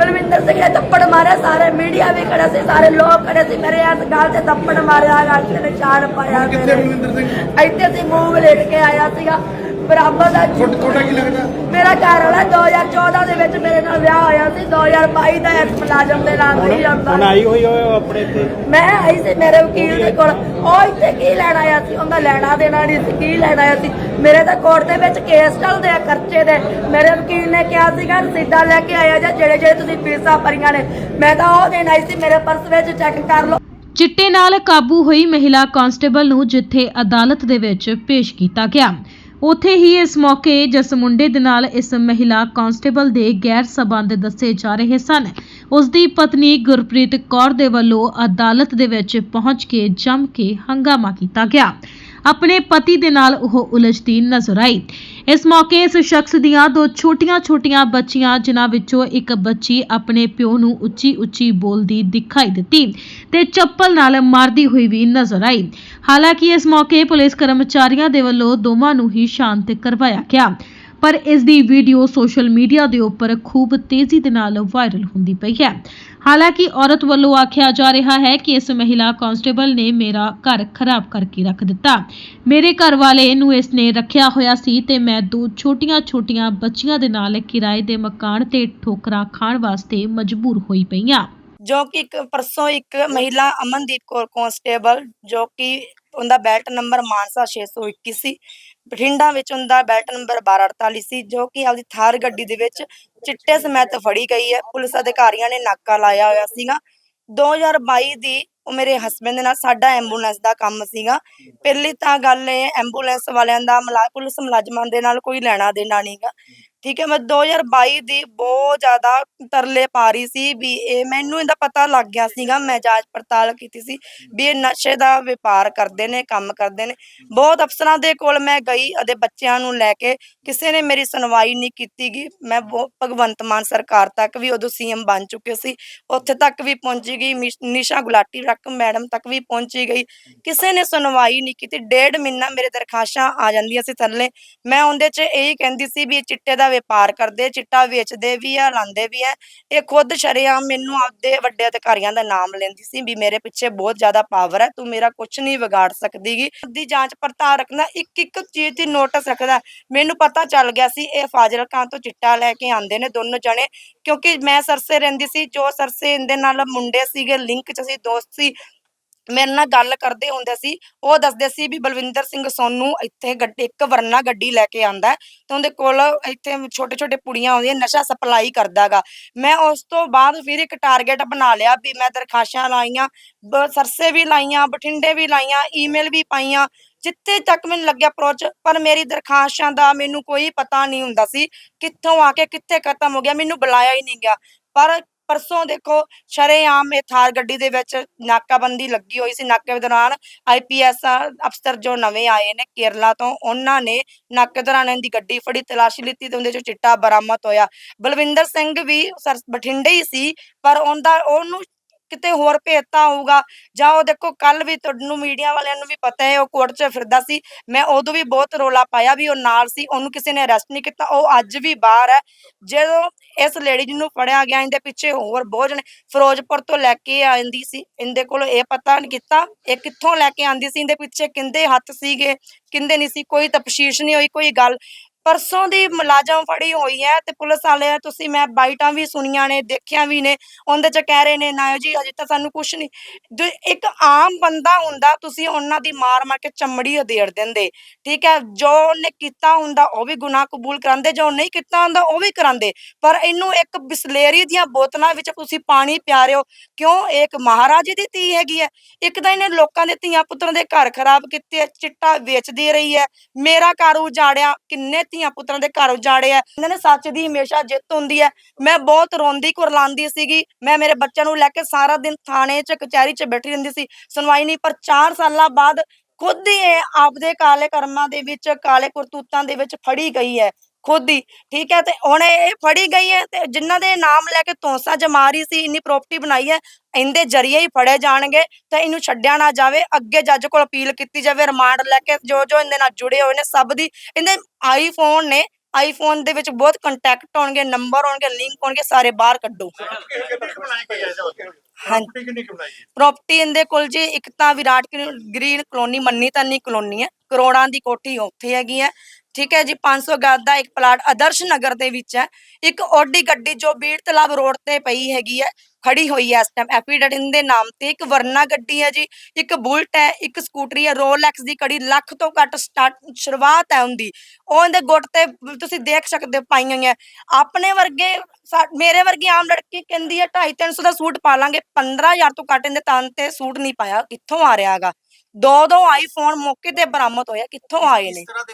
ਬਲਵਿੰਦਰ ਸਿੰਘ ਨੇ ਥੱਪੜ ਮਾਰਿਆ ਸਾਰੇ ਮੀਡੀਆ ਵੀ ਖੜਾ ਸੀ ਸਾਰੇ ਲੋਕ ਖੜੇ ਸੀ ਮੇਰੇ ਹੱਥ ਗਾਲ ਤੇ ਥੱਪੜ ਮਾਰਿਆ ਗਾਲ ਤੇ ਨਿਸ਼ਾਨ ਪਾਇਆ ਕਿੱਥੇ। ਬਲਵਿੰਦਰ ਸਿੰਘ ਇੱਥੇ ਸੀ ਮੂੰਹ ਲੇਟ ਕੇ ਆਇਆ ਸੀਗਾ ਬਰਾਬਰ ਦਾ ਤੁਹਾਡਾ ਕੀ ਲੱਗਦਾ? ਮੇਰਾ ਘਰ ਵਾਲਾ 2014 ਦੇ ਵਿੱਚ ਮੇਰੇ ਨਾਲ ਵਿਆਹ ਹੋਇਆ ਸੀ 2022 ਦਾ ਇੱਕ ਮੁਲਾਜ਼ਮ ਦੇ ਨਾਲ ਨਹੀਂ ਜਾਂਦਾ ਹੁਣ ਆਈ ਹੋਈ ਹੋਏ ਆਪਣੇ ਇੱਥੇ? ਮੈਂ ਆਈ ਸੀ ਮੇਰੇ ਵਕੀਲ ਦੇ ਕੋਲ। ਉਹ ਇੱਥੇ ਕੀ ਲੈਣ ਆਇਆ ਸੀ? ਉਹਦਾ ਲੈਣਾ ਦੇਣਾ ਨਹੀਂ ਸੀ ਕੀ ਲੈਣ ਆਇਆ ਸੀ? ਮੇਰੇ ਤਾਂ ਕੋਰਟ ਦੇ ਵਿੱਚ ਕੇਸ ਚੱਲਦੇ ਆ ਖਰਚੇ ਦੇ। ਮੇਰੇ ਵਕੀਲ ਨੇ ਕਿਹਾ ਸੀਗਾ ਰਸੀਦਾਂ ਲੈ ਕੇ ਆਇਆ ਜਾਂ ਜਿਹੜੇ ਜਿਹੜੇ ਤੁਸੀਂ ਫੀਸਾਂ ਭਰੀਆਂ ਨੇ। ਮੈਂ ਤਾਂ ਉਹ ਦੇਣ ਆਈ ਸੀ ਮੇਰੇ ਪਰਸ ਵਿੱਚ ਚੈੱਕ ਕਰ ਲਓ। ਚਿੱਟੇ ਨਾਲ ਕਾਬੂ ਹੋਈ ਮਹਿਲਾ ਕਾਂਸਟੇਬਲ ਨੂੰ ਜਿੱਥੇ ਅਦਾਲਤ ਦੇ ਵਿੱਚ ਪੇਸ਼ ਕੀਤਾ ਗਿਆ। ਉੱਥੇ ਹੀ ਇਸ ਮੌਕੇ ਜਿਸ ਮੁੰਡੇ ਦੇ ਨਾਲ ਇਸ ਮਹਿਲਾ ਕਾਂਸਟੇਬਲ ਦੇ ਗੈਰ ਸਬੰਧ ਦੱਸੇ ਜਾ ਰਹੇ ਸਨ, ਉਸ ਦੀ ਪਤਨੀ ਗੁਰਪ੍ਰੀਤ ਕੌਰ ਦੇ ਵੱਲੋਂ ਅਦਾਲਤ ਦੇ ਵਿੱਚ ਪਹੁੰਚ ਕੇ ਜੰਮ ਕੇ ਹੰਗਾਮਾ ਕੀਤਾ ਗਿਆ। ਆਪਣੇ ਪਤੀ ਦੇ ਨਾਲ ਉਹ ਉਲਝਦੀ ਨਜ਼ਰ ਆਈ। ਇਸ ਮੌਕੇ ਇਸ ਸ਼ਖਸ ਦੀਆਂ ਦੋ ਛੋਟੀਆਂ-ਛੋਟੀਆਂ ਬੱਚੀਆਂ, ਜਿਨ੍ਹਾਂ ਵਿੱਚੋਂ ਇੱਕ ਬੱਚੀ ਆਪਣੇ ਪਿਓ ਨੂੰ ਉੱਚੀ-ਉੱਚੀ ਬੋਲਦੀ ਦਿਖਾਈ ਦਿੱਤੀ ਤੇ ਚੱਪਲ ਨਾਲ ਮਾਰਦੀ ਹੋਈ ਵੀ ਨਜ਼ਰ ਆਈ। ਹਾਲਾਂਕਿ ਇਸ ਮੌਕੇ ਪੁਲਿਸ ਕਰਮਚਾਰੀਆਂ ਦੇ ਵੱਲੋਂ ਦੋਵਾਂ ਨੂੰ ਹੀ ਸ਼ਾਂਤ ਕਰਵਾਇਆ ਗਿਆ। ਪਰ ਇਸ ਦੀ ਵੀਡੀਓ ਸੋਸ਼ਲ ਮੀਡੀਆ ਦੇ ਉੱਪਰ ਖੂਬ ਤੇਜ਼ੀ ਦੇ ਨਾਲ ਵਾਇਰਲ ਹੁੰਦੀ ਪਈ ਹੈ। ਹਾਲਾਂਕਿ ਔਰਤ ਵੱਲੋਂ ਆਖਿਆ ਜਾ ਰਿਹਾ ਹੈ ਕਿ ਇਸ ਮਹਿਲਾ ਕਾਂਸਟੇਬਲ ਨੇ ਮੇਰਾ ਘਰ ਖਰਾਬ ਕਰਕੇ ਰੱਖ ਦਿੱਤਾ। ਮੇਰੇ ਘਰ ਵਾਲੇ ਨੂੰ ਇਸ ਨੇ ਰੱਖਿਆ ਹੋਇਆ ਸੀ ਤੇ ਮੈਂ ਦੋ ਛੋਟੀਆਂ-ਛੋਟੀਆਂ ਬੱਚੀਆਂ ਦੇ ਨਾਲ ਕਿਰਾਏ ਦੇ ਮਕਾਨ ਤੇ ਠੋਕਰਾਂ ਖਾਣ ਵਾਸਤੇ ਮਜਬੂਰ ਹੋਈ ਪਈਆਂ ਜੋ ਕਿ ਇੱਕ ਪਰਸੋਂ ਇੱਕ ਮਹਿਲਾ ਅਮਨਦੀਪ ਕੌਰ ਕਾਂਸਟੇਬਲ ਜੋ ਕਿ ਉਹਦਾ ਬੈਲਟ ਨੰਬਰ ਮਾਨਸਾ 621 ਸੀ ਬਠਿੰਡਾ ਵਿੱਚ ਉਹਦਾ ਬੈਲਟ ਨੰਬਰ 1248 ਸੀ, ਜੋ ਕਿ ਆਪਦੀ ਥਾਰ ਗੱਡੀ ਦੇ ਵਿੱਚ ਚਿੱਟੇ ਸਮੇਤ ਫੜੀ ਗਈ ਹੈ। ਪੁਲਿਸ ਅਧਿਕਾਰੀਆਂ ਨੇ ਨਾਕਾ ਲਾਇਆ ਹੋਇਆ ਸੀਗਾ। 2022 ਦੀ ਉਹ ਮੇਰੇ ਹਸਬੰਦ ਨਾਲ ਸਾਡਾ ਐਂਬੂਲੈਂਸ ਦਾ ਕੰਮ ਸੀਗਾ। ਪਹਿਲੀ ਤਾਂ ਗੱਲ ਇਹ ਐਂਬੂਲੈਂਸ ਵਾਲਿਆਂ ਦਾ ਪੁਲਿਸ ਮੁਲਾਜ਼ਮਾਂ ਦੇ ਨਾਲ ਕੋਈ ਲੈਣਾ ਦੇਣਾ ਨਹੀਂਗਾ ਠੀਕ ਹੈ, ਮੈਂ 2022 ਦੀ ਬਹੁਤ ਜ਼ਿਆਦਾ ਤਰਲੇ ਪਾ ਰਹੀ ਸੀ ਵੀ ਇਹ ਮੈਨੂੰ ਇਹਦਾ ਪਤਾ ਲੱਗ ਗਿਆ ਸੀਗਾ, ਮੈਂ ਜਾਂਚ ਪੜਤਾਲ ਕੀਤੀ ਸੀ ਵੀ ਇਹ ਨਸ਼ੇ ਦਾ ਵਪਾਰ ਕਰਦੇ ਨੇ, ਕੰਮ ਕਰਦੇ ਨੇ। ਬਹੁਤ ਅਫਸਰਾਂ ਦੇ ਕੋਲ ਮੈਂ ਗਈ ਅਤੇ ਬੱਚਿਆਂ ਨੂੰ ਲੈ ਕੇ ਕਿਸੇ ਨੇ ਮੇਰੀ ਸੁਣਵਾਈ ਨਹੀਂ ਕੀਤੀਗੀ ਮੈਂ ਭਗਵੰਤ ਮਾਨ ਸਰਕਾਰ ਤੱਕ ਵੀ ਉਦੋਂ ਸੀਐਮ ਬਣ ਚੁੱਕੇ ਸੀ, ਉੱਥੇ ਤੱਕ ਵੀ ਪਹੁੰਚੀ ਗਈ, ਨਿਸ਼ਾ ਗੁਲਾਟੀ ਤੱਕ ਮੈਡਮ ਤੱਕ ਵੀ ਪਹੁੰਚੀ ਗਈ। ਕਿਸੇ ਨੇ ਸੁਣਵਾਈ ਨਹੀਂ ਕੀਤੀ, ਡੇਢ ਮਹੀਨਾ ਮੇਰੇ ਦਰਖਾਸ਼ਾਂ ਆ ਜਾਂਦੀਆਂ ਸੀ ਥੱਲੇ। ਮੈਂ ਉਹਦੇ 'ਚ ਇਹੀ ਕਹਿੰਦੀ ਸੀ ਵੀ ਇਹ ਚਿੱਟੇ ਦਾ ਵਪਾਰ ਕਰਦੇ, ਚਿੱਟਾ ਵੇਚਦੇ ਵੀ ਆ ਲਾਂਦੇ ਵੀ ਆ। ਇਹ ਖੁਦ ਸ਼ਰੇਆਮ ਮੈਨੂੰ ਆਪਦੇ ਵੱਡੇ ਅਧਿਕਾਰੀਆਂ ਦਾ ਨਾਮ ਲੈਂਦੀ ਸੀ ਵੀ ਮੇਰੇ ਪਿੱਛੇ ਬਹੁਤ ਜ਼ਿਆਦਾ ਪਾਵਰ ਹੈ, ਤੂੰ ਮੇਰਾ ਕੁਝ ਨਹੀਂ ਵਿਗਾੜ ਸਕਦੀਗੀ। ਦੀ ਜਾਂਚ ਪੜਤਾਲ ਰੱਖਣਾ ਇੱਕ ਇੱਕ ਚੀਜ਼ ਦੀ ਨੋਟਿਸ ਰੱਖਦਾ। ਮੈਨੂੰ ਪਤਾ ਚੱਲ ਗਿਆ ਸੀ, ਇਹ ਫਾਜ਼ਿਲਕਾਂ ਤੋਂ ਚਿੱਟਾ ਲੈ ਕੇ ਆਂਦੇ ਨੇ ਦੋਨੋਂ ਜਣੇ, ਕਿਉਂਕਿ ਮੈਂ ਸਰਸੇ ਰਹਿੰਦੀ ਸੀ, ਜੋ ਸਰਸੇ ਇਹਦੇ ਨਾਲ ਮੁੰਡੇ ਸੀਗੇ ਲਿੰਕ 'ਚ ਸੀ, ਦੋਸਤ ਸੀ। ਮੇਰੇ ਨਾਲ ਗੱਲ ਕਰਦੇ ਹੁੰਦੇ ਸੀ, ਉਹ ਦੱਸਦੇ ਸੀ ਵੀ ਬਲਵਿੰਦਰ ਸਿੰਘ ਸੋਨੂੰ ਇੱਥੇ ਗੱਡੀ, ਇੱਕ ਵਰਨਾ ਗੱਡੀ ਲੈ ਕੇ ਆਂਦਾ ਤੇ ਉਹਦੇ ਕੋਲ ਇੱਥੇ ਛੋਟੇ ਛੋਟੇ ਪੁੜੀਆਂ ਆਉਂਦੀਆਂ, ਨਸ਼ਾ ਸਪਲਾਈ ਕਰਦਾਗਾ। ਮੈਂ ਉਸ ਤੋਂ ਬਾਅਦ ਫਿਰ ਇੱਕ ਟਾਰਗੇਟ ਬਣਾ ਲਿਆ ਵੀ ਮੈਂ ਦਰਖਾਸ਼ਾਂ ਲਾਈਆਂ, ਬ- ਸਰਸੇ ਵੀ ਲਾਈਆਂ, ਬਠਿੰਡੇ ਵੀ ਲਾਈਆਂ, ਈਮੇਲ ਵੀ ਪਾਈਆਂ, ਜਿੱਥੇ ਤੱਕ ਮੈਨੂੰ ਲੱਗਿਆ ਅਪਰੋਚ ਪਰ ਮੇਰੀ ਦਰਖਾਸ਼ਾਂ ਦਾ ਮੈਨੂੰ ਕੋਈ ਪਤਾ ਨਹੀਂ ਹੁੰਦਾ ਸੀ ਕਿੱਥੋਂ ਆ ਕੇ ਕਿੱਥੇ ਖਤਮ ਹੋ ਗਿਆ, ਮੈਨੂੰ ਬੁਲਾਇਆ ਹੀ ਨਹੀਂ ਗਿਆ। ਪਰ ਪਰਸੋਂ ਦੇਖੋ ਸ਼ਰੇਆਮ ਇਹ ਥਾਰ ਗੱਡੀ ਦੇ ਵਿੱਚ ਨਾਕਾਬੰਦੀ ਲੱਗੀ ਹੋਈ ਸੀ। ਨਾਕੇ ਦੇ ਦੌਰਾਨ ਆਈਪੀਐਸ ਅਫਸਰ ਜੋ ਨਵੇਂ ਆਏ ਨੇ ਕੇਰਲਾ ਤੋਂ, ਉਹਨਾਂ ਨੇ ਨਾਕੇ ਦੌਰਾਨ ਦੀ ਗੱਡੀ ਫੜੀ, ਤਲਾਸ਼ੀ ਲਿੱਤੀ ਤੇ ਉਹਦੇ ਚੋਂ ਚਿੱਟਾ ਬਰਾਮਦ ਹੋਇਆ। ਬਲਵਿੰਦਰ ਸਿੰਘ ਵੀ ਸਰ- ਬਠਿੰਡੇ ਹੀ ਸੀ, ਪਰ ਉਹਦਾ, ਉਹਨੂੰ ਕਿਤੇ ਹੋਰ ਭੇਜਤਾ ਹੋਊਗਾ? ਜਾਂ ਉਹ ਦੇਖੋ ਕੱਲ ਵੀ ਤੁਹਾਨੂੰ ਮੀਡੀਆ ਵਾਲਿਆਂ ਨੂੰ ਵੀ ਪਤਾ ਹੈ, ਉਹ ਕੋਰਟ 'ਚ ਫਿਰਦਾ ਸੀ। ਮੈਂ ਉਦੋਂ ਵੀ ਬਹੁਤ ਰੋਲਾ ਪਾਇਆ ਵੀ ਉਹ ਨਾਲ ਸੀ, ਉਹਨੂੰ ਕਿਸੇ ਨੇ ਅਰੈਸਟ ਨਹੀਂ ਕੀਤਾ। ਉਹ ਅੱਜ ਵੀ ਬਾਹਰ ਹੈ। ਜਦੋਂ ਇਸ ਲੇਡੀ ਨੂੰ ਫੜਿਆ ਗਿਆ, ਇਹਦੇ ਪਿੱਛੇ ਹੋਰ ਬਹੁਤ ਜਣੇ। ਫਿਰੋਜ਼ਪੁਰ ਤੋਂ ਲੈ ਕੇ ਆਂਦੀ ਸੀ। ਇਹਦੇ ਕੋਲ ਇਹ ਪਤਾ ਨਹੀਂ ਕੀਤਾ, ਇਹ ਕਿੱਥੋਂ ਲੈ ਕੇ ਆਂਦੀ ਸੀ? ਇਹਦੇ ਪਿੱਛੇ ਕਿੰਦੇ ਹੱਥ ਸੀਗੇ? ਕਿੰਦੇ ਨਹੀਂ ਸੀ? ਕੋਈ ਤਫਸ਼ੀਸ਼ ਨਹੀਂ ਹੋਈ, ਕੋਈ ਗੱਲ। ਪਰਸੋਂ ਦੀ ਮੁਲਾਜ਼ਮ ਫੜੀ ਹੋਈ ਹੈ ਤੇ ਪੁਲਿਸ ਵਾਲੇ ਤੁਸੀਂ ਮੈਂ ਬਾਈਟਾਂ ਵੀ ਸੁਣੀਆਂ ਨੇ, ਦੇਖਿਆ ਵੀ ਨੇ, ਉਹਦੇ ਚ ਕਹਿ ਰਹੇ ਨੇ, ਨਾ ਜੀ ਅਜੇ ਤਾਂ ਸਾਨੂੰ ਕੁਝ ਨਹੀਂ। ਜੋ ਇੱਕ ਆਮ ਬੰਦਾ ਹੁੰਦਾ, ਤੁਸੀਂ ਉਹਨਾਂ ਦੀ ਮਾਰ ਮਾਰ ਕੇ ਚਮੜੀ ਉਧੇੜ ਦਿੰਦੇ, ਠੀਕ ਹੈ? ਜੋ ਉਹਨੇ ਕੀਤਾ ਹੁੰਦਾ, ਉਹ ਵੀ ਗੁਨਾਹ ਕਬੂਲ ਕਰਾਂਦੇ ਜੋ ਨਹੀਂ ਕੀਤਾ ਹੁੰਦਾ, ਉਹ ਵੀ ਕਰਾਂਦੇ ਪਰ ਇਹਨੂੰ ਇੱਕ ਬਿਸਲੇਰੀ ਦੀਆਂ ਬੋਤਲਾਂ ਵਿੱਚ ਤੁਸੀਂ ਪਾਣੀ ਪਿਆ ਰਹੇ ਹੋ ਕਿਉਂ? ਇਹ ਇੱਕ ਮਹਾਰਾਜੇ ਦੀ ਧੀ ਹੈਗੀ ਹੈ। ਇੱਕ ਤਾਂ ਇਹਨੇ ਲੋਕਾਂ ਦੇ ਧੀਆਂ ਪੁੱਤਰਾਂ ਦੇ ਘਰ ਖਰਾਬ ਕੀਤੇ, ਚਿੱਟਾ ਵੇਚਦੀ ਰਹੀ ਹੈ। ਮੇਰਾ ਘਰ ਉਜਾੜਿਆ, ਕਿੰਨੇ ਧੀਆਂ ਪੁੱਤਰਾਂ ਦੇ ਘਰ ਉਜਾੜਿਆ ਇਹਨਾਂ ਨੇ ਸੱਚ ਦੀ ਹਮੇਸ਼ਾ ਜਿੱਤ ਹੁੰਦੀ ਹੈ। ਮੈਂ ਬਹੁਤ ਰੋਂਦੀ ਕੁਰਲਾਉਂਦੀ ਸੀਗੀ। ਮੈਂ ਮੇਰੇ ਬੱਚਿਆਂ ਨੂੰ ਲੈ ਕੇ ਸਾਰਾ ਦਿਨ ਥਾਣੇ 'ਚ, ਕਚਹਿਰੀ 'ਚ ਬੈਠੀ ਰਹਿੰਦੀ ਸੀ। ਸੁਣਵਾਈ ਨਹੀਂ, ਪਰ 4 ਸਾਲਾਂ ਬਾਅਦ ਖੁਦ ਹੀ ਇਹ ਆਪਦੇ ਕਾਲੇ ਕਰਮਾਂ ਦੇ ਵਿੱਚ, ਕਾਲੇ ਕਰਤੂਤਾਂ ਦੇ ਵਿੱਚ ਫੜੀ ਗਈ ਹੈ। ਖੁਦ ਹੀ ਠੀਕ ਹੈ? ਤੇ ਹੁਣ ਇਹ ਫੜੀ ਗਈ ਹੈ ਤੇ ਜਿਨ੍ਹਾਂ ਦੇ ਨਾਮ ਲੈ ਕੇ ਧੌਂਸਾ ਜਮਾ ਰਹੀ ਸੀ ਇੰਨੀ ਪ੍ਰਾਪਰਟੀ ਬਣਾਈ ਹੈ ਇਹਦੇ ਜ਼ਰੀਏ ਹੀ ਫੜੇ ਜਾਣਗੇ ਤੇ ਇਹਨੂੰ ਛੱਡਿਆ ਨਾ ਜਾਵੇ ਅੱਗੇ ਜੱਜ ਕੋਲ ਅਪੀਲ ਕੀਤੀ ਜਾਵੇ ਰਿਮਾਂਡ ਲੈ ਕੇ ਜੋ ਜੋ ਇਹਦੇ ਨਾਲ ਜੁੜੇ ਹੋਏ ਨੇ ਸਭ ਦੀ ਇਹਦੇ ਆਈਫੋਨ ਨੇ ਆਈਫੋਨ ਦੇ ਵਿੱਚ ਬਹੁਤ ਕੰਟੈਕਟ ਹੋਣਗੇ ਨੰਬਰ ਹੋਣਗੇ ਲਿੰਕ ਹੋਣਗੇ ਸਾਰੇ ਬਾਹਰ ਕੱਢੋ। ਹਾਂਜੀ। ਪ੍ਰਾਪਰਟੀ ਇਹਦੇ ਕੋਲ ਜੀ ਇੱਕ ਤਾਂ ਵਿਰਾਟ ਗ੍ਰੀਨ ਕਲੋਨੀ ਮੰਨੀ ਤਾਨੀ ਕਲੋਨੀ ਹੈ ਕਰੋੜਾਂ ਦੀ ਕੋਠੀ ਉੱਥੇ ਹੈਗੀ ਹੈ ਠੀਕ ਹੈ ਜੀ 500 ਗਜ਼ ਦਾ ਇੱਕ ਪਲਾਟ ਆਦਰਸ਼ ਨਗਰ ਦੇ ਵਿੱਚ ਹੈ। ਇੱਕ ਓਡੀ ਗੱਡੀ ਜੋ ਬੀੜ ਤਲਾਬ ਰੋਡ ਤੇ ਪਈ ਹੈਗੀ ਹੈ, ਖੜੀ ਹੋਈ ਹੈ ਇਸ ਟਾਈਮ ਐਫੀਡੇਵਿਟ ਦੇ ਨਾਮ ਤੇ ਇੱਕ ਵਰਨਾ ਗੱਡੀ ਹੈ ਜੀ, ਇੱਕ ਬੁਲਟ ਹੈ, ਇੱਕ ਸਕੂਟਰੀ ਹੈ ਰੋਲੈਕਸ ਦੀ ਕੜੀ ਲੱਖ ਤੋਂ ਘੱਟ ਸਟਾਰਟ ਸ਼ੁਰੂਆਤ ਹੈ ਉਹਦੀ। ਉਹਦੇ ਗੁੱਟ ਤੇ ਤੁਸੀਂ ਦੇਖ ਸਕਦੇ ਹੋ ਪਾਈਆਂ ਹੋਈਆਂ। ਆਪਣੇ ਵਰਗੇ ਮੇਰੇ ਵਰਗੀ ਆਮ ਲੜਕੀ ਕਹਿੰਦੀ ਹੈ 250 300 ਦਾ ਸੂਟ ਪਾ ਲਾਂਗੇ 15000 ਤੋਂ ਘੱਟ ਇਹਦੇ ਤਨ ਤੇ ਸੂਟ ਨਹੀਂ ਪਾਇਆ। ਕਿੱਥੋਂ ਆ ਰਿਹਾ ਹੈਗਾ? ਦੋ ਦੋ ਆਈਫੋਨ ਮੌਕੇ ਤੇ ਬਰਾਮਦ ਹੋਇਆ, ਕਿੱਥੋਂ ਆਏ ਨੇ? ਇਸ ਤਰ੍ਹਾਂ ਦੇ